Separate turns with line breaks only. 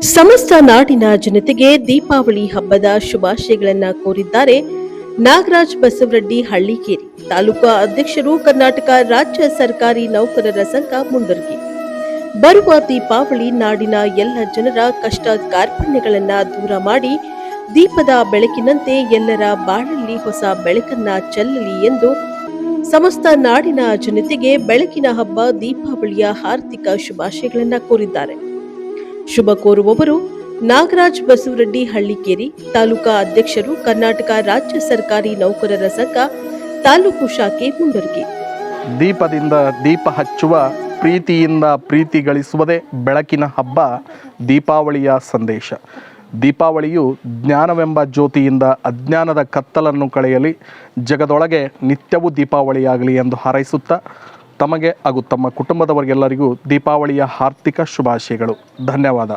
ಸಮಸ್ತ ನಾಡಿನ ಜನತೆಗೆ ದೀಪಾವಳಿ ಹಬ್ಬದ ಶುಭಾಶಯಗಳನ್ನ ಕೋರಿದ್ದಾರೆ ನಾಗರಾಜ್ ಬಸವರೆಡ್ಡಿ ಹಳ್ಳಿಕೇರಿ. ತಾಲೂಕು ಅಧ್ಯಕ್ಷರು ಕರ್ನಾಟಕ ರಾಜ್ಯ ಸರ್ಕಾರಿ ನೌಕರರ ಸಂಘ ಮುಂಡರ್ಗಿ. ಬರುವ ದೀಪಾವಳಿ ನಾಡಿನ ಎಲ್ಲ ಜನರ ಕಷ್ಟ ಕಾರ್ಪಣ್ಯಗಳನ್ನ ದೂರ ಮಾಡಿ ದೀಪದ ಬೆಳಕಿನಂತೆ ಎಲ್ಲರ ಬಾಳಲ್ಲಿ ಹೊಸ ಬೆಳಕನ್ನ ಚೆಲ್ಲಲಿ ಎಂದು ಸಮಸ್ತ ನಾಡಿನ ಜನತೆಗೆ ಬೆಳಕಿನ ಹಬ್ಬ ದೀಪಾವಳಿಯ ಹಾರ್ದಿಕ ಶುಭಾಶಯಗಳನ್ನು ಕೋರಿದ್ದಾರೆ. ಶುಭ ಕೋರುವವರು ನಾಗರಾಜ್ ಬಸವರೆಡ್ಡಿ ಹಳ್ಳಿಕೇರಿ ತಾಲೂಕಾ ಅಧ್ಯಕ್ಷರು ಕರ್ನಾಟಕ ರಾಜ್ಯ ಸರ್ಕಾರಿ ನೌಕರರ ಸಂಘ ತಾಲೂಕು ಶಾಖೆ ಮುಂಡರ್ಗಿ.
ದೀಪದಿಂದ ದೀಪ ಹಚ್ಚುವ, ಪ್ರೀತಿಯಿಂದ ಪ್ರೀತಿ ಗಳಿಸುವುದೇ ಬೆಳಕಿನ ಹಬ್ಬ, ದೀಪಾವಳಿಯ ಸಂದೇಶ. ದೀಪಾವಳಿಯು ಜ್ಞಾನವೆಂಬ ಜ್ಯೋತಿಯಿಂದ ಅಜ್ಞಾನದ ಕತ್ತಲನ್ನು ಕಳೆಯಲಿ, ಜಗದೊಳಗೆ ನಿತ್ಯವೂ ದೀಪಾವಳಿಯಾಗಲಿ ಎಂದು ಹಾರೈಸುತ್ತಾ ತಮಗೆ ಹಾಗೂ ತಮ್ಮ ಕುಟುಂಬದವರಿಗೆಲ್ಲರಿಗೂ ದೀಪಾವಳಿಯ ಹಾರ್ದಿಕ ಶುಭಾಶಯಗಳು. ಧನ್ಯವಾದ.